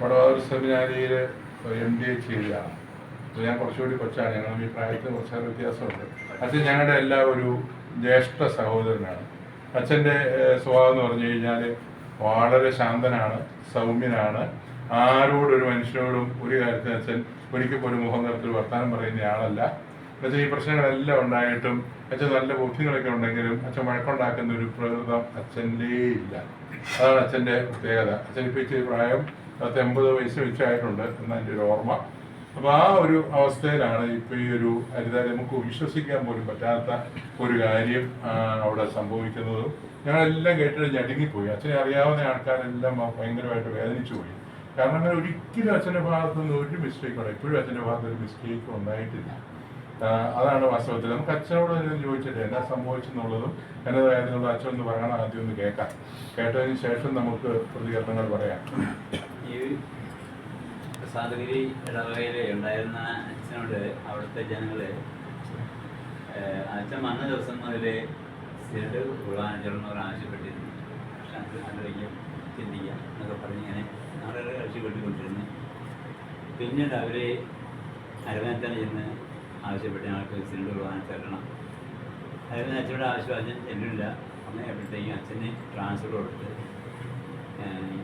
വടവാതൂർ സെമിനാരിയിൽ M D A ചെയ്തതാണ് അപ്പോൾ ഞാൻ കുറച്ചുകൂടി കൊച്ചാണ്. ഞങ്ങൾ ഈ പ്രായത്തിൽ കുറച്ചേറെ വ്യത്യാസമുണ്ട്. അച്ഛൻ ഞങ്ങളുടെ എല്ലാ ഒരു ജ്യേഷ്ഠ സഹോദരനാണ്. അച്ഛന്റെ സ്വഭാവം എന്ന് പറഞ്ഞു കഴിഞ്ഞാൽ വളരെ ശാന്തനാണ് സൗമ്യനാണ്. ആരോടൊരു മനുഷ്യനോടും ഒരു കാര്യത്തിൽ അച്ഛൻ ഒരിക്കൽ പോലും മുഖം നിറത്തിൽ വർത്തമാനം പറയുന്ന ആളല്ല. അച്ഛൻ ഈ പ്രശ്നങ്ങളെല്ലാം ഉണ്ടായിട്ടും അച്ഛൻ നല്ല ബുദ്ധികളൊക്കെ ഉണ്ടെങ്കിലും അച്ഛൻ വഴക്കുണ്ടാക്കുന്ന ഒരു പ്രകൃതം അച്ഛന്റെ ഇല്ല. അതാണ് അച്ഛന്റെ പ്രത്യേകത. അച്ഛൻ ഇപ്പോൾ ഇച്ചിരി പ്രായം പത്ത് എൺപത് വയസ്സ് വെച്ചായിട്ടുണ്ട് എന്നാണ് എന്റെ ഒരു ഓർമ്മ. അപ്പോൾ ആ ഒരു അവസ്ഥയിലാണ് ഇപ്പോൾ ഈ ഒരു ഹരിത നമുക്ക് വിശ്വസിക്കാൻ പോലും പറ്റാത്ത ഒരു കാര്യം അവിടെ സംഭവിക്കുന്നതും. ഞങ്ങളെല്ലാം കേട്ടിട്ട് ഞടുങ്ങിപ്പോയി. അച്ഛനെ അറിയാവുന്ന ആൾക്കാരെല്ലാം ഭയങ്കരമായിട്ട് വേദനിച്ചു പോയി കാരണം അങ്ങനെ ഒരിക്കലും അച്ഛന്റെ ഭാഗത്തു നിന്ന് ഒരു മിസ്റ്റേക്കും ഇപ്പോഴും അച്ഛന്റെ ഭാഗത്ത് ഒരു മിസ്റ്റേക്ക് ഉണ്ടായിട്ടില്ല. അതാണ് വാസ്തവത്തിൽ. നമുക്ക് അച്ഛനോട് ചോദിച്ചിട്ട് എന്നാ സംഭവിച്ചെന്നുള്ളതും എന്നതായതിനുള്ള അച്ഛൻ ഒന്ന് പറയണം ആദ്യം ഒന്ന് കേൾക്കാം. കേട്ടതിന് ശേഷം നമുക്ക് പ്രതികരണങ്ങൾ പറയാം. ഈ പ്രസാദഗിരി ഇടവകയിൽ ഉണ്ടായിരുന്ന അച്ഛനോട് അവിടുത്തെ ജനങ്ങൾ ഏഹ്, അച്ഛൻ വന്ന ദിവസം മുതൽ സ്ഥിരട്ട് കുർബാന ചെല്ലണമെന്ന് ആവശ്യപ്പെട്ടിരുന്നു. പക്ഷെ അത് ആലോചിക്കും ചിന്തിക്കാം എന്നൊക്കെ പറഞ്ഞ് ഇങ്ങനെ ആളുകൾ ആവശ്യപ്പെട്ടുകൊണ്ടിരുന്നു പിന്നീട് അവർ അരവനത്തന്നെ ചെന്ന് ആവശ്യപ്പെട്ട ഞങ്ങൾക്ക് സ്ഥിരട്ട് കുർബാന ചെല്ലണം അതിന് അച്ഛനോട് ആവശ്യം അച്ഛൻ ചെല്ലില്ല അങ്ങനെയപ്പോഴത്തേക്കും അച്ഛന് ട്രാൻസ്ഫർ കൊടുത്ത് ഏഹ്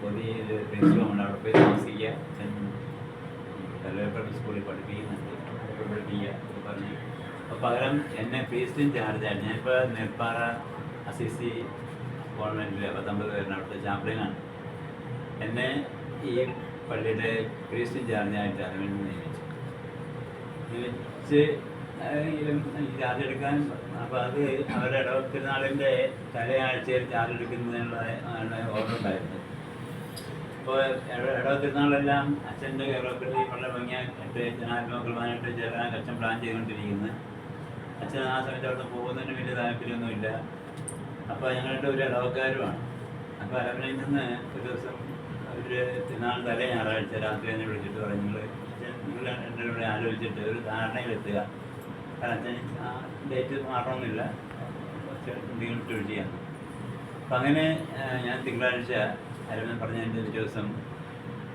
ഏഹ് പുതിയ പ്രിൻസിപ്പളുണ്ട് അവിടെ പോയി താമസിക്കുക കല്ലേപ്പള്ളി സ്കൂളിൽ പഠിപ്പിക്കുന്നുണ്ട്. പകരം എന്നെ പ്രീസ്റ്റും ചാർജായിരുന്നു ഞാനിപ്പോൾ നെൽപ്പാറ അസിസി ഗവൺമെന്റിൽ പത്തൊമ്പത് പേരിന് അവിടുത്തെ ചാപ്ലിനാണ് എന്നെ ഈ പള്ളിയുടെ പ്രീസ്റ്റും ചാർജായിട്ട് അറിവിൽ നിയമിച്ചു. നിയമിച്ച് ചാർജ് എടുക്കാൻ അപ്പോൾ അത് അവരുടെ ഇടവത്തിരുന്നാളിന്റെ തലയാഴ്ചയിൽ ചാർജ് എടുക്കുന്നതിനുള്ള ഓർഡർ ഉണ്ടായിരുന്നു. ഇപ്പോൾ ഇടവത്തിരുന്നാളെല്ലാം അച്ഛന്റെ കേരളത്തിൽ വളരെ ഭംഗിയായിട്ട് ജനാത്മകമായിട്ട് ചേരാൻ അച്ഛൻ പ്ലാൻ ചെയ്തുകൊണ്ടിരിക്കുന്നത് അച്ഛൻ ആ സമയത്ത് അവിടെ പോകുന്നതിന് വലിയ താല്പര്യമൊന്നുമില്ല. അപ്പോൾ ഞങ്ങളുടെ ഒരു ഇടവക്കാരുമാണ് അപ്പോൾ അരവനയിൽ നിന്ന് ഒരു ദിവസം അവർ തിരുനാൾ തലേ ഞായറാഴ്ച രാത്രി തന്നെ വിളിച്ചിട്ട് പറഞ്ഞു നിങ്ങൾ നിങ്ങൾ എന്റെ കൂടെ ആലോചിച്ചിട്ട് ഒരു ധാരണയിലെത്തുക കാരണം അച്ഛൻ ആ ഡേറ്റ് മാറണമെന്നില്ല. എന്തെങ്കിലും ഇട്ട് ചെയ്യാം. അപ്പം അങ്ങനെ ഞാൻ തിങ്കളാഴ്ച അരവൻ പറഞ്ഞതിന്റെ ഒരു ദിവസം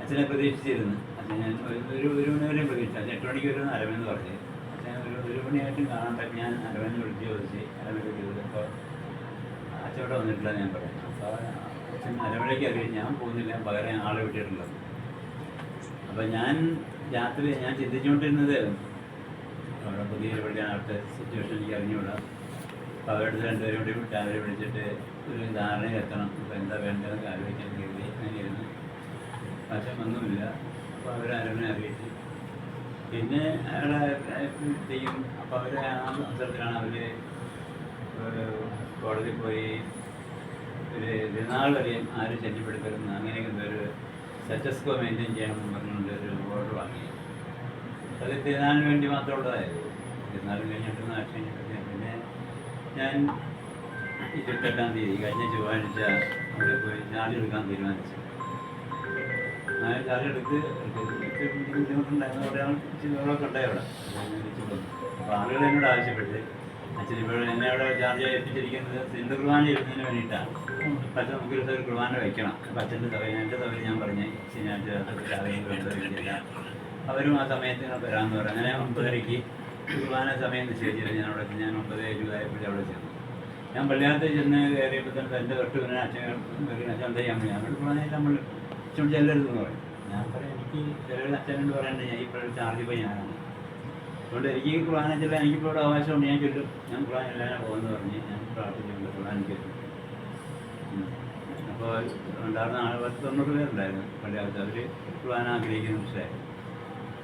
അച്ഛനെ പ്രതീക്ഷിച്ചിരുന്നു. അച്ഛൻ ഞാൻ ഒരു ഒരു മണി വരെയും പ്രതീക്ഷിച്ചു. അച്ഛൻ എട്ട് മണിക്ക് വരുമെന്ന് അരവിന്ദ് പറഞ്ഞു. അച്ഛൻ ഒരു ഒരു മണിയായിട്ടും കാണാൻ ഞാൻ അരവനെ വിളിച്ച് ചോദിച്ച് അരവനെ ചോദിച്ചു അപ്പോൾ അച്ഛനോട് വന്നിട്ടില്ല ഞാൻ പറഞ്ഞു. അപ്പോൾ അച്ഛൻ അരവണയ്ക്ക് അറിയാം ഞാൻ പോകുന്നില്ല. പകരം ആളെ വിട്ടിട്ടുള്ളത്. അപ്പോൾ ഞാൻ രാത്രി ഞാൻ ചിന്തിച്ചുകൊണ്ടിരുന്നത് അവിടെ പുതിയ പള്ളിയാണ് അവിടുത്തെ സിറ്റുവേഷൻ എനിക്ക് അറിഞ്ഞുകൂടാ. അപ്പോൾ അവരുടെ രണ്ടുപേരും കൂടി വിട്ട് അവരെ വിളിച്ചിട്ട് ഒരു ധാരണയിൽ എത്തണം. അപ്പോൾ എന്താ വേണ്ടതെന്ന് ആലോചിക്കാൻ കരുതി അങ്ങനെയായിരുന്നു. പക്ഷെ ഒന്നുമില്ല. അപ്പോൾ അവർ അരവനെ അറിയിച്ചു. പിന്നെ അയാളെ ചെയ്യും അപ്പോൾ അവർ ആ അവസരത്തിലാണ് അവർ കോടതി പോയി ഒരു ഇരുന്നാൾ വരെയും ആരും ശല്യപ്പെടുത്തരുന്ന് അങ്ങനെയൊക്കെ ഒരു സറ്റസ്കോ മെയിന്റെയിൻ ചെയ്യണമെന്ന് പറഞ്ഞുകൊണ്ട് ഒരു ഓർഡർ വാങ്ങി. അത് തിരുനാളിന് വേണ്ടി മാത്രമുള്ളതായിരുന്നു. തിരുനാളിന് കഴിഞ്ഞിട്ട് നാട്ടിൽ കഴിഞ്ഞിട്ട് പിന്നെ ഞാൻ ഇരുപത്തെട്ടാം തീയതി കഴിഞ്ഞ ചൊവ്വാഴ്ച അവിടെ പോയി ചാർജ് എടുക്കാൻ തീരുമാനിച്ചു. അങ്ങനെ ഇച്ചിരി ബുദ്ധിമുട്ടുണ്ടായിരുന്നു. അവിടെ വെള്ളമൊക്കെ ഉണ്ടായി അവിടെ. അപ്പോൾ ആളുകൾ എന്നോട് ആവശ്യപ്പെട്ട് അച്ഛൻ ഇപ്പോൾ എന്നെ അവിടെ ചാർജ് എത്തിച്ചിരിക്കുന്നത് സിന്ധു കുർബാന ഇരുന്നതിന് വേണ്ടിയിട്ടാണ്. അപ്പം നമുക്ക് ഒരു കുർബാന വയ്ക്കണം. അപ്പം അച്ഛന്റെ സഭ എന്റെ സഭയിൽ ഞാൻ പറഞ്ഞ് ശനിയാഴ്ച അവരും ആ സമയത്തിന് വരാമെന്ന് പറഞ്ഞു. അങ്ങനെ ഒമ്പതരയ്ക്ക് കുർബാന സമയം നിശ്ചയിച്ചിരുന്നു ഞാൻ അവിടെ. ഞാൻ ഒമ്പത് ഇരുപതായപ്പോഴും അവിടെ ചെന്നു. ഞാൻ പള്ളിയാത്ത ചെന്ന് കയറിയപ്പോൾ തന്നെ എന്റെ തൊട്ട് പിന്നെ അച്ഛൻ എന്താ ചെയ്യാൻ ഞാൻ പറഞ്ഞാൽ നമ്മൾ അച്ഛൻ ചെല്ലരുതെന്ന് പറയും ഞാൻ പറയാം എനിക്ക് ചിലർ അച്ഛനോട് പറയണ്ടേ ഞാൻ ഇപ്പോൾ ചാർജ് പോയി ഞാനാണ്. അതുകൊണ്ട് എനിക്ക് ഈ കുർബാന ചെല്ലാൻ എനിക്കിപ്പോൾ ഇവിടെ അവകാശമുണ്ട്. ഞാൻ ചൊല്ലും. ഞാൻ കുർബാന എല്ലാവരും പോകുമെന്ന് പറഞ്ഞ് ഞാൻ പ്രാർത്ഥിച്ചുകൊണ്ട് ചെല്ലും. അപ്പോൾ ഉണ്ടായിരുന്ന ആൾ പത്ത് തൊണ്ണൂറ് പേരുണ്ടായിരുന്നു പള്ളിയകത്ത് അവർ കുർബാന ആഗ്രഹിക്കുന്ന മനസ്സിലായി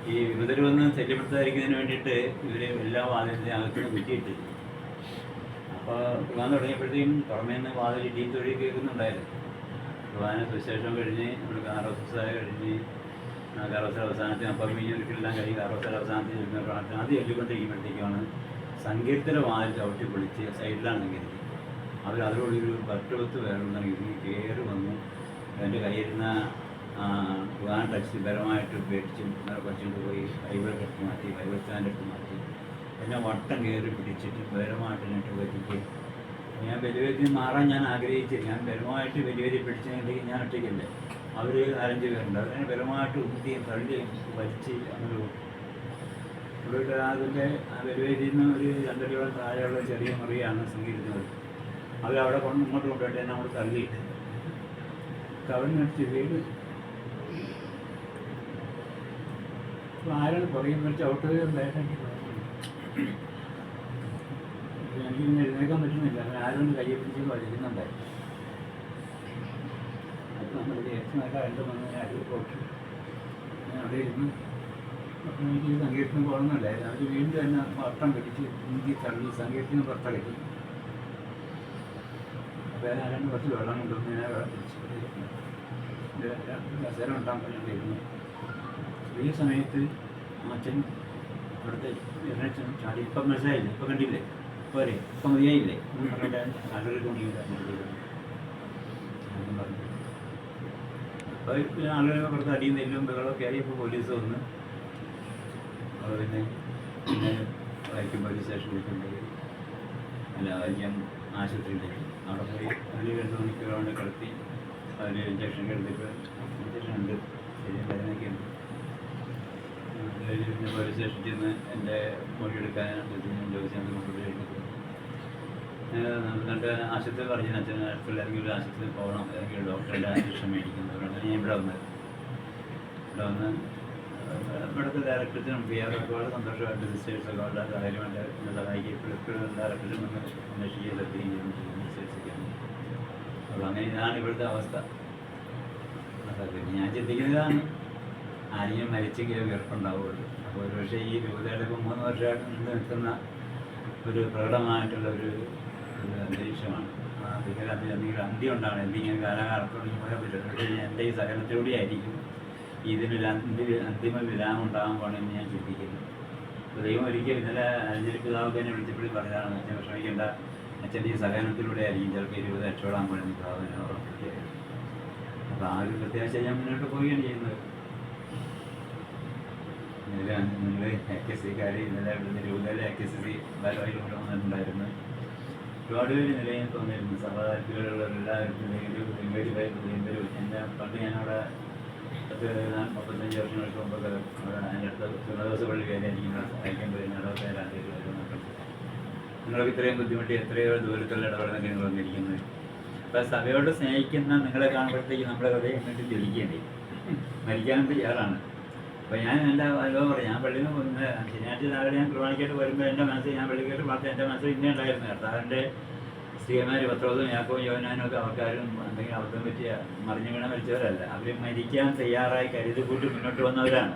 ഈ വിമതർ വന്ന് ശല്യപ്പെടുത്താതിരിക്കുന്നതിന് വേണ്ടിയിട്ട് ഇവർ എല്ലാ വാതിലിന്റെ അകത്തുനിന്ന് കുറ്റിയിട്ട് അപ്പോൾ കുർബാന തുടങ്ങിയപ്പോഴത്തേക്കും പുറമേ നിന്ന് വാതിൽ ഇടിയും തൊഴിൽ കേൾക്കുന്നുണ്ടായിരുന്നു. കുർബാന സുശേഷം കഴിഞ്ഞ് നമ്മൾ കാറോസായ കഴിഞ്ഞ് ആ കാറോസ അവസാനത്തിൽ അപ്പം മീനൊരിക്കലെല്ലാം കഴിഞ്ഞ് കാറോസര അവസാനത്തിൽ ചെല്ലുന്ന പ്രാർത്ഥന അത് ചൊല്ലിക്കൊണ്ടിരിക്കുമ്പോഴത്തേക്കാണ് സങ്കീർത്തന വാതിൽ ചവിട്ടി പൊളിച്ച് സൈഡിലാണ് സങ്കീർത്തി അവർ അതിലൂടെ ഒരു പത്ത് പത്ത് പേരുണ്ടെങ്കിൽ കയറി വന്നു. എന്റെ കയ്യിരുന്ന ടച്ച് ബലമായിട്ട് പേടിച്ചും കുറച്ചുകൊണ്ട് പോയി ബൈബിൾ എടുത്ത് മാറ്റി ബൈബിൾ സ്റ്റാൻഡ് എടുത്ത് മാറ്റി എന്നെ വട്ടം കയറി പിടിച്ചിട്ട് ബലമായിട്ട് എന്നിട്ട് പറ്റിക്കുകയും ഞാൻ വലിയ മാറാൻ ഞാൻ ആഗ്രഹിച്ചു ഞാൻ ബലമായിട്ട് വലിയ വലിയ പിടിച്ചെങ്കിൽ ഞാൻ ഒറ്റയ്ക്കല്ലേ? അവർ നാലഞ്ച് പേരുണ്ട്. അവരെ ബലമായിട്ട് ഉന്തിയും തള്ളി വലിച്ച് അങ്ങനെ പോകും ഇവിടെ അതിന്റെ ആ വലിയ നിന്ന് ഒരു രണ്ടടിയോളം താഴെയുള്ള ചെറിയ മുറിയാണ് സംഗീതത്തിൽ അവരവിടെ കൊണ്ട് ഇങ്ങോട്ട് കൊണ്ടുപോയിട്ട് എന്നെ അവിടെ തള്ളിയിട്ട്. കവിഞ്ഞടിച്ച് വീട് അപ്പോൾ ആരാണ് പുറകിൽ ചവിട്ടുകയോ ഉണ്ടായിട്ടെങ്കിൽ എനിക്ക് പിന്നെ എഴുന്നേക്കാൻ പറ്റുന്നില്ല അങ്ങനെ ആരും കയ്യെ പിടിച്ച് വഴിക്കുന്നുണ്ടായി അപ്പം നമ്മുടെ ജയിച്ചൊക്കെ രണ്ട് മൂന്ന് അടി പോട്ട് ഞാൻ അവിടെ ഇരുന്ന് അപ്പം എനിക്ക് സംഗീതത്തിന് പോകണമെന്നില്ലായിരുന്നു അവർ വീണ്ടും എന്നെ വട്ടം പിടിച്ച് ഇന്ത്യ തള്ളി സംഗീതത്തിന് പുറത്തടക്കി അപ്പോൾ ഞാൻ രണ്ട് കുറച്ച് വെള്ളം കൊണ്ടുവന്ന് ഞാൻ വെള്ളം പിടിച്ച് കസേര ഉണ്ടാകാൻ പറഞ്ഞിട്ടിരുന്നു ഈ സമയത്ത് അച്ഛൻ ഇവിടുത്തെ ഇറച്ചൻ ചാടി. ഇപ്പം മനസ്സിലായില്ലേ? ഇപ്പം കണ്ടില്ലേ? പോരെ ഇപ്പം മതിയായില്ലേ? പറഞ്ഞു. അപ്പോൾ പിന്നെ ആളുകളെ പുറത്ത് അടിയും നെല്ലും വെള്ളമൊക്കെ ആയി ഇപ്പോൾ പോലീസ് വന്ന്. പിന്നെ പിന്നെ വായിക്കും പോലീസ് കൊണ്ടുപോയി അല്ല വായിക്കാൻ ആശുപത്രിയിലേക്ക് അവിടെ പോയി ഒരു രണ്ട് മണിക്കൂർ കൊണ്ട് കിടത്തി. അവർ ഇഞ്ചക്ഷൻ എടുത്തിട്ട് ഇഞ്ചക്ഷൻ ഉണ്ട്. ശരിയും പിന്നെ പോലീസ് സ്റ്റേഷനിൽ എന്റെ മൊഴി എടുക്കാനായിട്ട് എടുത്തു എന്നിട്ട് ആശുപത്രി പറഞ്ഞു അച്ഛൻ അടുത്തുള്ള ഒരു ആശുപത്രി പോകണം. അല്ലെങ്കിൽ ഡോക്ടറുടെ അന്വേഷണം മേടിക്കുന്നവരാണ് ഞാൻ ഇവിടെ വന്നത് ഇവിടെ വന്ന് ഇവിടുത്തെ സന്തോഷമായിട്ട് സിസ്റ്റേഴ്സൊക്കെ ഉള്ള എന്നെ സഹായിക്കും. ഡയറക്ടറിനും വന്ന് അന്വേഷിക്കുകയും എത്തുകയും അപ്പോൾ അങ്ങനെ ഇതാണ് ഇവിടുത്തെ അവസ്ഥ. ഞാൻ ചിന്തിക്കുന്നതാണ്. ആരെങ്കിലും മരിച്ചെങ്കിലും വീർപ്പുണ്ടാവുള്ളൂ അപ്പോൾ ഒരു പക്ഷേ ഈ രൂപതയുടെ മൂന്ന് വർഷമായിട്ട് നിന്ന് നിൽക്കുന്ന ഒരു പ്രകടമായിട്ടുള്ള ഒരു അന്തരീക്ഷമാണ്. ഭീകര എന്തെങ്കിലും അന്ത്യം ഉണ്ടാവണം എന്തെങ്കിലും കാലകാലത്തോടെ പോയാൽ പറ്റും എന്റെ ഈ സഹനത്തിലൂടെ ആയിരിക്കും ഇതിനൊരു അന്ത്യ അന്തിമ വിരാമം ഉണ്ടാകാൻ പോകണമെന്ന് ഞാൻ ചിന്തിക്കുന്നു. ദൈവം ഒരിക്കൽ ഇന്നലെ അഞ്ചലി പിതാവൊക്കെ എന്നെ വിളിച്ചപ്പോഴും പറഞ്ഞതാണ് അച്ഛൻ വിഷമിക്കേണ്ട അച്ഛന്റെ ഈ സഹനത്തിലൂടെ ആയിരിക്കും ചിലപ്പോൾ ഇരുപത് രക്ഷപ്പെടാൻ പോകണമെന്ന് പിതാവ് എന്നെ അപ്പോൾ ആ ഒരു പ്രത്യാശ ഞാൻ മുന്നോട്ട് പോവുകയാണ് ചെയ്യുന്നത്. നിങ്ങൾ എ കെ ഇന്നലെ ഇവിടുന്ന് രൂപതയിലെ എ സി വന്നിട്ടുണ്ടായിരുന്നു. ഒരുപാട് പേര് നിലയിൽ തോന്നിയിരുന്നു. സഭാതാൽപ്പര്യമുള്ള എല്ലാവർക്കും എന്റെ പണ്ട് ഞാനവിടെ പത്ത് മുപ്പത്തഞ്ച് വർഷങ്ങൾക്ക് മുമ്പൊക്കെ അതിന്റെ അതിനടുത്ത് സുനദോസ പള്ളി ഇടവക്കാരാണ് നിങ്ങൾക്ക് ഇത്രയും ബുദ്ധിമുട്ടി എത്രയോ ദൂരത്തുള്ള ഇടപെടലൊക്കെ നിങ്ങൾ വന്നിരിക്കുന്നത് അപ്പം സഭയോട് സ്നേഹിക്കുന്ന നിങ്ങളെ കാണുമ്പോഴത്തേക്ക് നമ്മളെ ഹൃദയം വേണ്ടി ജലിക്കേണ്ടി മരിക്കാനും തയ്യാറാണ്. അപ്പോൾ ഞാൻ എന്റെ അനുഭവം പറയാം. ഞാൻ പള്ളിയിൽ നിന്ന് ശനിയാഴ്ച രാവിലെ ഞാൻ കുർബാനയ്ക്കായിട്ട് വരുമ്പോൾ എന്റെ മനസ്സിൽ ഞാൻ പള്ളി കയറി മാത്രം എന്റെ മനസ്സിൽ ഇന്നേ ഉണ്ടായിരുന്നു കർത്താവിന്റെ സ്ത്രീമാർ പത്രോസും യാക്കോവും യോനാനും ഒക്കെ അവർക്കാരും എന്തെങ്കിലും അബദ്ധം പറ്റിയ മറിഞ്ഞു വീണ മരിച്ചവരല്ല. അവർ മരിക്കാൻ തയ്യാറായി കരുതി കൂട്ടി മുന്നോട്ട് വന്നവരാണ്.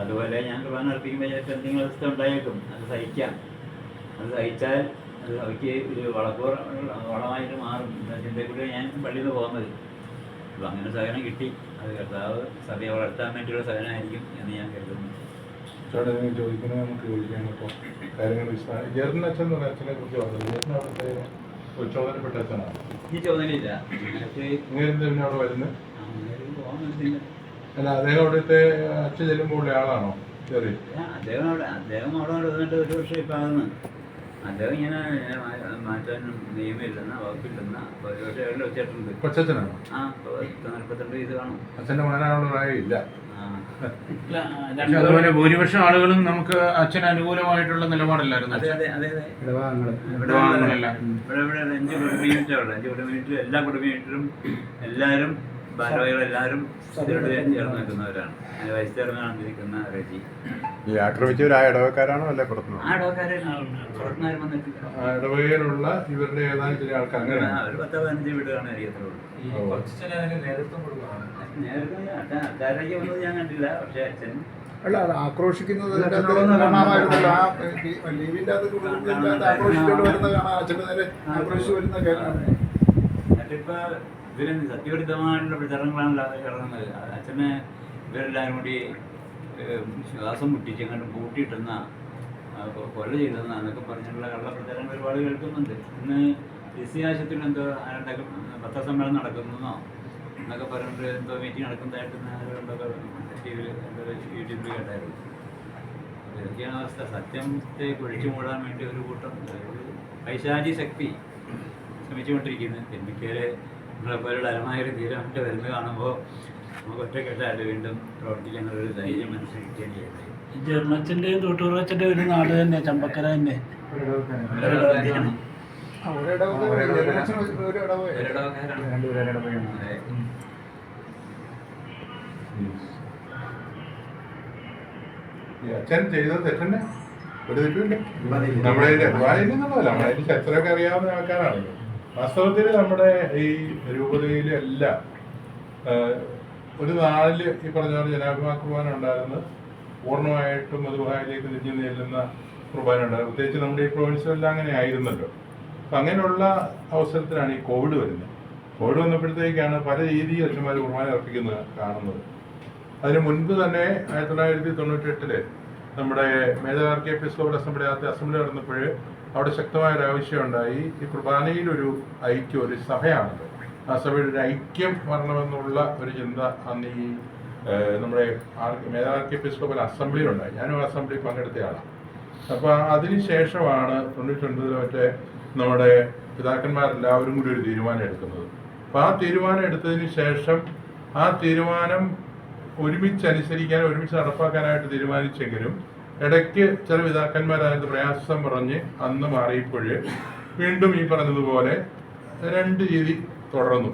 അതുപോലെ ഞാൻ കുർബാന അർപ്പിക്കുമ്പോൾ എന്തെങ്കിലും അവസ്ഥ ഉണ്ടായേക്കും. അത് സഹിക്കാം. അത് സഹിച്ചാൽ അത് അവയ്ക്ക് ഒരു വളപ്പൂർ വളമായിട്ട് മാറും. ചിന്തയിൽ കൂടെ ഞാൻ പള്ളിയിൽ പോകുന്നത്. അപ്പോൾ അങ്ങനെ സഹനം കിട്ടി. അത് കർത്താവ് സഭയെ വളർത്താൻ വേണ്ടിയുള്ള സഹനായിരിക്കും എന്ന് ഞാൻ കരുതുന്നു. ചേട്ടാ നിങ്ങൾ ചോദിക്കുന്നത് നമുക്ക് ചോദിക്കാൻ ഇപ്പോൾ കാര്യങ്ങൾ വിശദമായി. ജെറിൻ അച്ഛൻ എന്ന് പറഞ്ഞ അച്ഛനെ കുറിച്ച് പറഞ്ഞു ജെറിൻ അവിടുത്തെ ഒരു ചോദനപ്പെട്ട അച്ഛനാണ്. ഈ ചോദനയില്ല. എനിക്ക് നിങ്ങൾ എന്ത് പിന്നെ അവിടെ വരുന്നത്? അങ്ങനെ പോകാൻ പറ്റില്ല അല്ല അദ്ദേഹം അവിടുത്തെ അച്ഛൻ ചെല്ലുമ്പോൾ ആളാണോ? അദ്ദേഹം അവിടെ അദ്ദേഹം അവിടെ വന്നിട്ട് ഒരു വർഷം ഇപ്പം ആകുന്നു. അദ്ദേഹം ഇങ്ങനെ നിയമമില്ലെന്ന വകുപ്പില്ലെന്ന. എവിടെ വെച്ചിട്ടുണ്ട്. കൊച്ചച്ഛനാണോ? ആ നാൽപ്പത്തിരണ്ട് കാണും. അച്ഛന്റെ മകനാണുള്ള പ്രായമില്ല. അതുപോലെ ഭൂരിപക്ഷം ആളുകളും നമുക്ക് അച്ഛന് അനുകൂലമായിട്ടുള്ള നിലപാടല്ലായിരുന്നു. എല്ലാ കുടുംബ യൂണിറ്റിലും എല്ലാവരും ഭാരവാഹികൾ എല്ലാവരും ഇതിനോട് ചേർന്ന് നിൽക്കുന്നവരാണ്. അതിന് വൈസ് ചെയർമാനാണ് ഇരിക്കുന്ന റെജി. ഈ ആക്രമിച്ചവർ ആ ഇടവക്കാരാണോ അല്ലെ പുറത്തുനിന്ന് ആ ഡോക്കാരെ പുറത്തുനിന്നാരും വന്നിട്ടില്ല. ആ ഇടവകയിലുള്ള ഇവരുടെ ഏതാനും ചില ആൾക്കാർ അങ്ങനെ. ആ, ഒരു പത്ത് പതിനഞ്ച് വീടുകളാണ് അറിയത്തുള്ളൂ നേരത്തെ അച്ഛൻ അച്ഛാരേക്ക് വന്നത് ഞാൻ കണ്ടില്ല പക്ഷേ അച്ഛൻ അല്ല അത് ആക്രോശിക്കുന്നത് അതിന്റെ കാണാമായിരുന്നല്ലോ ആ ലീ- ലീവിന്റെ അത് അകത്ത് വരുന്ന കാണാം അച്ഛന്റെ നേരെ ആക്രോശിച്ച് വരുന്ന കേൾക്കാം എന്നിട്ടിപ്പോ ഇവർ സത്യവിരുദ്ധമായിട്ടുള്ള പ്രചരണങ്ങളാണ് അത് അച്ഛനെ ഇവരെല്ലാവരും കൂടി ശ്വാസം മുട്ടിച്ച് അങ്ങോട്ട് പൂട്ടിയിട്ടെന്ന കൊല ചെയ്തെന്ന എന്നൊക്കെ പറഞ്ഞിട്ടുള്ള കള്ളപ്രചാരങ്ങൾ ഒരുപാട് കേൾക്കുന്നുണ്ട്. ഇന്ന് ലിസി ആശുപത്രിയിൽ എന്തോ ആരുടെയൊക്കെ പത്രസമ്മേളനം നടക്കുന്നോ എന്നൊക്കെ പറഞ്ഞിട്ട് എന്തോ മീറ്റിംഗ് നടക്കുന്നതായിട്ട് യൂട്യൂബിൽ കേട്ടായിരുന്നു. ഇതൊക്കെയാണ് അവസ്ഥ. സത്യത്തെ കുഴിച്ചു മൂടാൻ വേണ്ടി ഒരു കൂട്ടം പൈശാചി ശക്തി ശ്രമിച്ചുകൊണ്ടിരിക്കുന്നത് തിന്മയ്ക്കേൽ നമ്മളെപ്പോലുള്ള അരമായൊരു തീരമായിട്ട് വരുന്നത് കാണുമ്പോൾ നമുക്ക് ഒറ്റക്കെട്ടായിട്ട് വീണ്ടും പ്രവർത്തിക്കാനുള്ളൊരു ധൈര്യം മനസ്സിൽ കിട്ടുകയും ചെയ്യുന്നത് ജർമ്മച്ചന്റെയും തൊട്ടൂറച്ചന്റെയും ഒരു നാട് തന്നെ ചമ്പക്കര തന്നെ. അച്ഛൻ ചെയ്തത് തെറ്റന്നെ ഒരു തെറ്റുമില്ല. നമ്മുടെ വായനൊന്നുമല്ല അറിയാവുന്ന ആൾക്കാരാണ് വാസ്തവത്തിൽ നമ്മുടെ ഈ രൂപതയിലെല്ലാം ഒരു നാളിൽ ഈ പറഞ്ഞ പോലെ ജനാഭിമാ കുർബാന ഉണ്ടായിരുന്നു പൂർണമായിട്ടും മധുബായിലേക്ക് തിരിഞ്ഞു ചെല്ലുന്ന കുർബാന ഉണ്ടായിരുന്നു പ്രത്യേകിച്ച് നമ്മുടെ ഈ പ്രൊവിൻസിലെല്ലാം അങ്ങനെ ആയിരുന്നല്ലോ. അപ്പം അങ്ങനെയുള്ള അവസരത്തിലാണ് ഈ കോവിഡ് വരുന്നത്. കോവിഡ് വന്നപ്പോഴത്തേക്കാണ് പല രീതിയിൽ അച്ഛന്മാർ കുർബാന അർപ്പിക്കുന്നത് കാണുന്നത്. അതിന് മുൻപ് തന്നെ ആയിരത്തി തൊള്ളായിരത്തി തൊണ്ണൂറ്റി എട്ടിൽ നമ്മുടെ മേജർ ആർ കെ ലോഡ് അസംബ്ലി ആദ്യത്തെ അസംബ്ലി നടന്നപ്പോൾ അവിടെ ശക്തമായ ഒരു ആവശ്യം ഉണ്ടായി. ഈ കുർബാനയിൽ ഒരു ഐക്യം ഒരു സഭയാണല്ലോ ആ സഭയുടെ ഒരു ഐക്യം വരണമെന്നുള്ള ഒരു ചിന്ത അന്ന് ഈ നമ്മുടെ മേജർ ആർ കെ അസംബ്ലി ഉണ്ടായി ഞാനും അസംബ്ലി പങ്കെടുത്തയാളാണ് അപ്പോൾ അതിനുശേഷമാണ് തൊണ്ണൂറ്റി ഒൻപതിൽ മറ്റേ നമ്മുടെ പിതാക്കന്മാരെല്ലാവരും കൂടി ഒരു തീരുമാനം എടുക്കുന്നത്. അപ്പോൾ ആ തീരുമാനം എടുത്തതിന് ശേഷം ആ തീരുമാനം ഒരുമിച്ച് അനുസരിക്കാൻ ഒരുമിച്ച് നടപ്പാക്കാനായിട്ട് തീരുമാനിച്ചെങ്കിലും ഇടയ്ക്ക് ചില പിതാക്കന്മാരായത് പ്രയാസം പറഞ്ഞ് അന്ന് മാറിയപ്പോൾ വീണ്ടും ഈ പറഞ്ഞതുപോലെ രണ്ട് രീതി തുടർന്നു.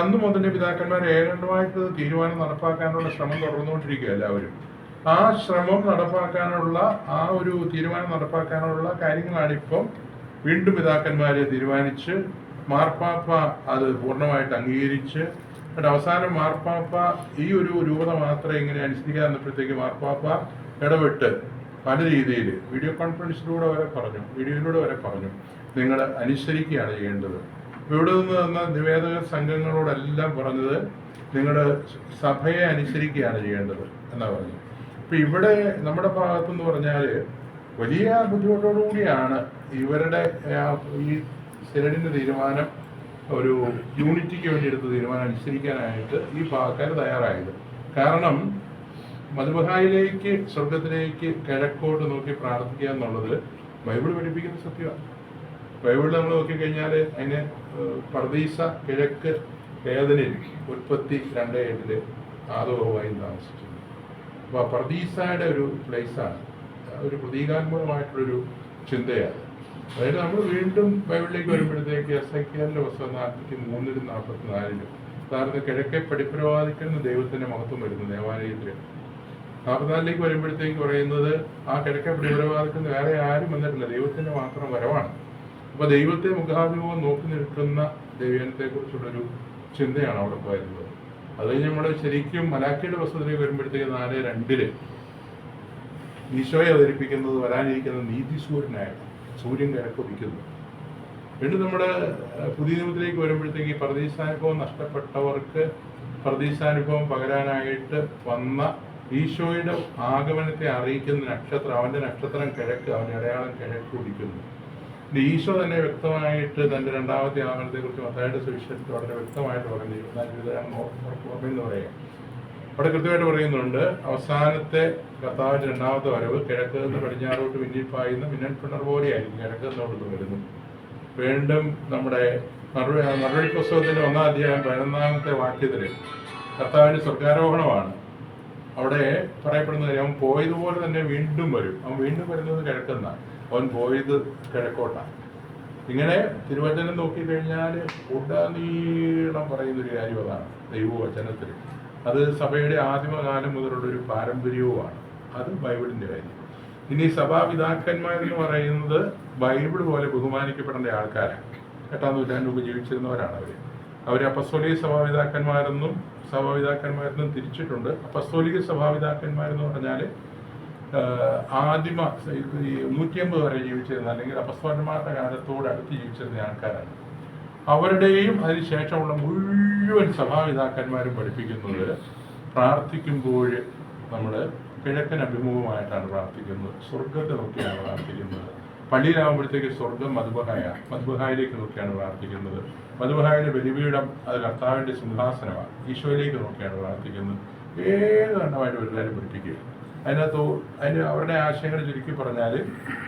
അന്ന് മുതൽ പിതാക്കന്മാർ ഏകണ്ഠമായിട്ട് തീരുമാനം നടപ്പാക്കാനുള്ള ശ്രമം തുടർന്നുകൊണ്ടിരിക്കുക എല്ലാവരും. ആ ശ്രമം നടപ്പാക്കാനുള്ള ആ ഒരു തീരുമാനം നടപ്പാക്കാനുള്ള കാര്യങ്ങളാണ് ഇപ്പം വീണ്ടും പിതാക്കന്മാരെ തീരുമാനിച്ച് മാർപ്പാപ്പ അത് പൂർണമായിട്ട് അംഗീകരിച്ച് എന്നിട്ട് അവസാനം മാർപ്പാപ്പ ഈ ഒരു രൂപത മാത്രമേ ഇങ്ങനെ അനുസരിക്കാൻ വന്നപ്പോഴത്തേക്ക് മാർപ്പാപ്പ ഇടപെട്ട് പല രീതിയിൽ വീഡിയോ കോൺഫറൻസിലൂടെ വരെ പറഞ്ഞു വീഡിയോയിലൂടെ വരെ പറഞ്ഞു നിങ്ങൾ അനുസരിക്കുകയാണ് ചെയ്യേണ്ടത്. ഇവിടെ നിന്ന് വന്ന നിവേദക സംഘങ്ങളോടെല്ലാം പറഞ്ഞത് നിങ്ങൾ സഭയെ അനുസരിക്കുകയാണ് ചെയ്യേണ്ടത് എന്നാ പറഞ്ഞു. അപ്പൊ ഇവിടെ നമ്മുടെ ഭാഗത്തെന്ന് പറഞ്ഞാൽ വലിയ ബുദ്ധിമുട്ടോടുകൂടിയാണ് ഇവരുടെ ഈ സെനഡിന്റെ തീരുമാനം ഒരു യൂണിറ്റിക്ക് വേണ്ടി എടുത്ത തീരുമാനം അനുസരിക്കാനായിട്ട് ഈ ഭാഗക്കാർ തയ്യാറായത്. കാരണം മധുബഹായിലേക്ക് സ്വർഗത്തിലേക്ക് കിഴക്കോട്ട് നോക്കി പ്രാർത്ഥിക്കുക എന്നുള്ളത് ബൈബിൾ പഠിപ്പിക്കുന്ന സത്യമാണ്. ബൈബിളിൽ നമ്മൾ നോക്കിക്കഴിഞ്ഞാൽ അതിന് പർദീസ കിഴക്ക് വേദനയിൽ ഉൽപ്പത്തി രണ്ട് ഏഴിൽ ആദവമായി താമസിച്ചിരുന്നു അപ്പോൾ പർദീസയുടെ ഒരു പ്ലേസാണ് ഒരു പ്രതീകാത്മകമായിട്ടുള്ളൊരു ചിന്തയാണ്. അതായത് നമ്മൾ വീണ്ടും ബൈബിളിലേക്ക് വരുമ്പോഴത്തേക്ക് എസ് ഐ കെന്റെ പുസ്തകം നാൽപ്പത്തി മൂന്നിലും നാൽപ്പത്തി നാലിലും ഉദാഹരണത്തിന് കിഴക്കെ പടിപ്രവാദിക്കുന്ന ദൈവത്തിന്റെ മഹത്വം വരുന്നു ദേവാലയത്തിൽ. നാൽപ്പത്തിനാലിലേക്ക് വരുമ്പോഴത്തേക്ക് പറയുന്നത് ആ കിഴക്കെ പടിപ്രവാദിക്കുന്ന വേറെ ആരും വന്നിട്ടില്ല ദൈവത്തിന്റെ മാത്രം വരവാണ്. അപ്പൊ ദൈവത്തെ മുഖാഭിമുഖം നോക്കി നിൽക്കുന്ന ദൈവത്തെ കുറിച്ചുള്ളൊരു ചിന്തയാണ് അവിടെ വരുന്നത് അത് കഴിഞ്ഞ് നമ്മൾ ശരിക്കും മലാക്കിയുടെ പുസ്തകത്തിലേക്ക് വരുമ്പോഴത്തേക്ക് നാല് രണ്ടിൽ ഈശോയെ അവതരിപ്പിക്കുന്നത് വരാനിരിക്കുന്ന നീതിസൂര്യനായ സൂര്യൻ കിഴക്കൊതിക്കുന്നു വീണ്ടും നമ്മുടെ പുതിയ നിയമത്തിലേക്ക് വരുമ്പോഴത്തേക്ക് ഈ പ്രതീക്ഷാനുഭവം നഷ്ടപ്പെട്ടവർക്ക് പ്രതീക്ഷാനുഭവം പകരാനായിട്ട് വന്ന ഈശോയുടെ ആഗമനത്തെ അറിയിക്കുന്ന നക്ഷത്രം അവന്റെ നക്ഷത്രം കിഴക്ക് അവന്റെ അടയാളം കിഴക്ക് ഉദിക്കുന്നു. ഇത് ഈശോ തന്നെ വ്യക്തമായിട്ട് തന്റെ രണ്ടാമത്തെ ആഗമനത്തെ കുറിച്ച് മത്തായുടെ സുവിശേഷത്തിൽ വളരെ വ്യക്തമായിട്ട് പറഞ്ഞു എന്ന് പറയാം. അവിടെ കൃത്യമായിട്ട് പറയുന്നുണ്ട് അവസാനത്തെ കർത്താവിന്റെ രണ്ടാമത്തെ വരവ് കിഴക്ക് നിന്ന് പടിഞ്ഞാറോട്ട് മിന്നിപ്പായുന്ന മിന്നൽ പിണർ പോലെയായിരിക്കും കിഴക്ക് നിന്നോട്ട് വരുന്നു. വീണ്ടും നമ്മുടെ മറുപടി പുസ്തകത്തിന്റെ ഒന്നാം അധ്യായം പതിനൊന്നാമത്തെ വാക്യത്തിൽ കർത്താവിന്റെ സ്വർഗാരോഹണമാണ്. അവിടെ പറയപ്പെടുന്നത് അവൻ പോയതുപോലെ തന്നെ വീണ്ടും വരും. അവൻ വീണ്ടും വരുന്നത് കിഴക്കുന്ന അവൻ പോയത് കിഴക്കോട്ടാണ്. ഇങ്ങനെ തിരുവചനം നോക്കിക്കഴിഞ്ഞാൽ ഉടനീളം പറയുന്ന ഒരു കാര്യം അതാണ് ദൈവവചനത്തിൽ അത് സഭയുടെ ആദിമകാലം മുതലുള്ള ഒരു പാരമ്പര്യവുമാണ്. അത് ബൈബിളിന്റെ കാര്യം. ഇനി സഭാപിതാക്കന്മാരെന്ന് പറയുന്നത് ബൈബിൾ പോലെ ബഹുമാനിക്കപ്പെടേണ്ട ആൾക്കാരാണ്. എട്ടാം നൂറ്റാണ്ട് മുമ്പ് ജീവിച്ചിരുന്നവരാണ് അവർ അവർ അപ്പസ്തോലിക സഭാപിതാക്കന്മാരെന്നും സഭാപിതാക്കന്മാരെന്നും തിരിച്ചിട്ടുണ്ട്. അപ്പസ്തോലിക സഭാപിതാക്കന്മാരെന്ന് പറഞ്ഞാൽ ആദിമ ഈ നൂറ്റിയമ്പത് വരെ ജീവിച്ചിരുന്ന അല്ലെങ്കിൽ അപ്പസ്തോലന്മാരുടെ കാലത്തോട് അടുത്ത് ജീവിച്ചിരുന്ന ആൾക്കാരാണ്. അവരുടെയും അതിനുശേഷമുള്ള മുഴുവൻ സഭാപിതാക്കന്മാരും പഠിപ്പിക്കുന്നത് പ്രാർത്ഥിക്കുമ്പോൾ നമ്മൾ കിഴക്കൻ അഭിമുഖമായിട്ടാണ് പ്രാർത്ഥിക്കുന്നത്. സ്വർഗത്തെ നോക്കിയാണ് പ്രാർത്ഥിക്കുന്നത്. പള്ളിയിലാകുമ്പോഴത്തേക്ക് സ്വർഗം മധുബഹായ മധുബഹായിലേക്ക് നോക്കിയാണ് പ്രാർത്ഥിക്കുന്നത്. മധുബഹായുടെ ബലിപീഠം അത് കർത്താവിന്റെ സിംഹാസനമാണ്. ഈശോയിലേക്ക് നോക്കിയാണ് പ്രാർത്ഥിക്കുന്നത്. ഏത് കണ്ടമായിട്ട് ഒരു കാര്യം പഠിപ്പിക്കുക. അതിനകത്ത് അതിന് അവരുടെ ആശയങ്ങൾ ചുരുക്കി പറഞ്ഞാൽ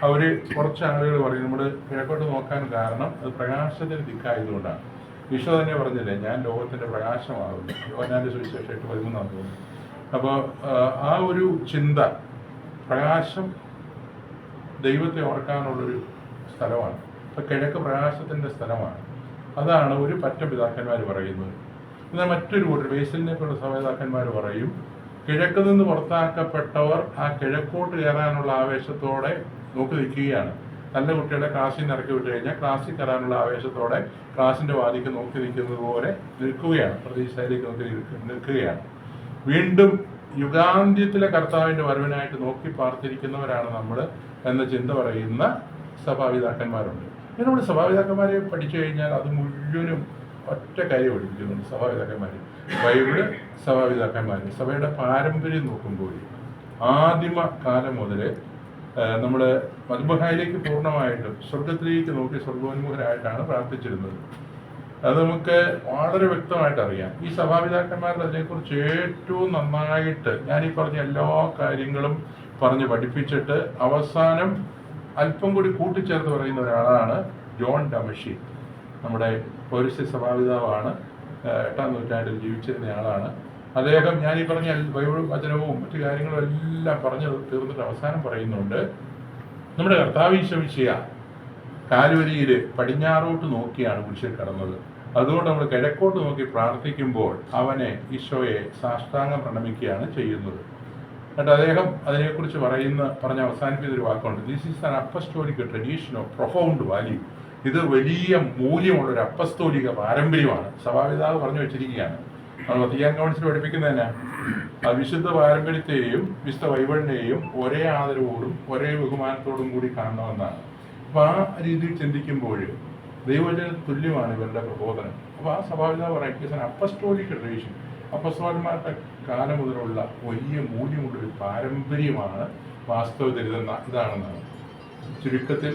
അവർ കുറച്ച് ആളുകൾ പറയും നമ്മൾ കിഴക്കോട്ട് നോക്കാൻ കാരണം അത് പ്രകാശത്തിന് ദിക്കായതുകൊണ്ടാണ്. ഈശോ തന്നെ പറഞ്ഞില്ലേ ഞാൻ ലോകത്തിന്റെ പ്രകാശമാകുന്നു. യോഹന്നാന്റെ സുവിശേഷം എട്ട് പതിമൂന്നാം തോന്നുന്നു അപ്പോൾ ആ ഒരു ചിന്ത പ്രകാശം ദൈവത്തെ ഓർക്കാനുള്ളൊരു സ്ഥലമാണ്. ഇപ്പം കിഴക്ക് പ്രകാശത്തിന്റെ സ്ഥലമാണ്. അതാണ് ഒരു പറ്റ പിതാക്കന്മാർ പറയുന്നത്. എന്നാൽ മറ്റൊരു കൂട്ടർ വേസലിനെ കൊണ്ട് സഹപിതാക്കന്മാർ പറയും കിഴക്ക് നിന്ന് പുറത്താക്കപ്പെട്ടവർ ആ കിഴക്കോട്ട് കയറാനുള്ള ആവേശത്തോടെ നോക്കി നിൽക്കുകയാണ്. നല്ല കുട്ടിയുടെ ക്ലാസ്സിൽ നിന്ന് ഇറക്കി വിട്ട് കഴിഞ്ഞാൽ ക്ലാസ്സിൽ കയറാനുള്ള ആവേശത്തോടെ ക്ലാസ്സിന്റെ വാതിക്ക് നോക്കി നിൽക്കുന്നത് പോലെ നിൽക്കുകയാണ്. പ്രതീക്ഷയിലേക്ക് നോക്കി നിൽക്കുകയാണ്. വീണ്ടും യുഗാന്ത്യത്തിലെ കർത്താവിന്റെ വരവിനായിട്ട് നോക്കി പാർത്തിരിക്കുന്നവരാണ് നമ്മൾ എന്ന ചിന്ത പറയുന്ന സഭാപിതാക്കന്മാരുണ്ട്. പിന്നെ നമ്മൾ സഭാപിതാക്കന്മാരെ പഠിച്ചു കഴിഞ്ഞാൽ അത് മുഴുവനും ഒറ്റ കാര്യം പഠിപ്പിക്കുന്നുണ്ട് സഭാപിതാക്കന്മാർ ബൈബിൾ സഭാപിതാക്കന്മാർ സഭയുടെ പാരമ്പര്യം നോക്കുമ്പോൾ ആദിമ കാലം മുതൽ നമ്മൾ മദ്ബഹായിലേക്ക് പൂർണമായിട്ടും സ്വർഗത്തിലേക്ക് നോക്കി സ്വർഗോന്മുഖരായിട്ടാണ് പ്രാർത്ഥിച്ചിരുന്നത്. അത് നമുക്ക് വളരെ വ്യക്തമായിട്ട് അറിയാം. ഈ സഭാപിതാക്കന്മാർ അതിനെക്കുറിച്ച് ഏറ്റവും നന്നായിട്ട് ഞാൻ ഈ പറഞ്ഞ എല്ലാ കാര്യങ്ങളും പറഞ്ഞ് പഠിപ്പിച്ചിട്ട് അവസാനം അല്പം കൂടി കൂട്ടിച്ചേർത്ത് പറയുന്ന ഒരാളാണ് ജോൺ ഡമഷി. നമ്മുടെ പൗരസ്യ സഭാപിതാവാണ് എട്ടാം നൂറ്റാണ്ടിൽ ജീവിച്ചിരുന്ന ആളാണ്. അദ്ദേഹം ഞാൻ ഈ പറഞ്ഞ ബൈബിൾ വചനവും മറ്റു കാര്യങ്ങളും എല്ലാം പറഞ്ഞു തീർന്നിട്ട് അവസാനം പറയുന്നുണ്ട്. നമ്മുടെ കർത്താവ് ഈശോമിശിയ കാലുവരിയിൽ പടിഞ്ഞാറോട്ട് നോക്കിയാണ് കുരിശിൽ കടന്നത്. അതുകൊണ്ട് നമ്മൾ കിഴക്കോട്ട് നോക്കി പ്രാർത്ഥിക്കുമ്പോൾ അവനെ ഈശോയെ സാഷ്ടാംഗം പ്രണമിക്കുകയാണ് ചെയ്യുന്നത്. എന്നിട്ട് അദ്ദേഹം അതിനെക്കുറിച്ച് പറയുന്ന പറഞ്ഞ് അവസാനിപ്പിക്കുന്ന ഒരു വാക്കുണ്ട്. This is an apostolic tradition of profound value ഇത് വലിയ മൂല്യമുള്ള ഒരു അപ്പസ്തോലിക പാരമ്പര്യമാണ്. സഭാപിതാവ് പറഞ്ഞു വെച്ചിരിക്കുകയാണ്. നമ്മൾ വത്തിക്കാൻ കൗൺസിൽ പഠിപ്പിക്കുന്നതന്നെ അത് വിശുദ്ധ പാരമ്പര്യത്തെയും വിശുദ്ധ ബൈബിളിനെയും ഒരേ ആദരവോടും ഒരേ ബഹുമാനത്തോടും കൂടി കാണണമെന്നാണ്. അപ്പോൾ ആ രീതിയിൽ ചിന്തിക്കുമ്പോൾ ദൈവജന തുല്യമാണ് ഇവരുടെ പ്രബോധനം. അപ്പോൾ ആ സഭാപിതാവ് പറയും അപ്പസ്റ്റോലിക് ട്രഡീഷൻ അപ്പസ്വാന്മാരുടെ കാലം മുതലുള്ള വലിയ മൂല്യമുള്ളൊരു പാരമ്പര്യമാണ് വാസ്തവ ദരിതെന്ന ഇതാണെന്നാണ്. ചുരുക്കത്തിൽ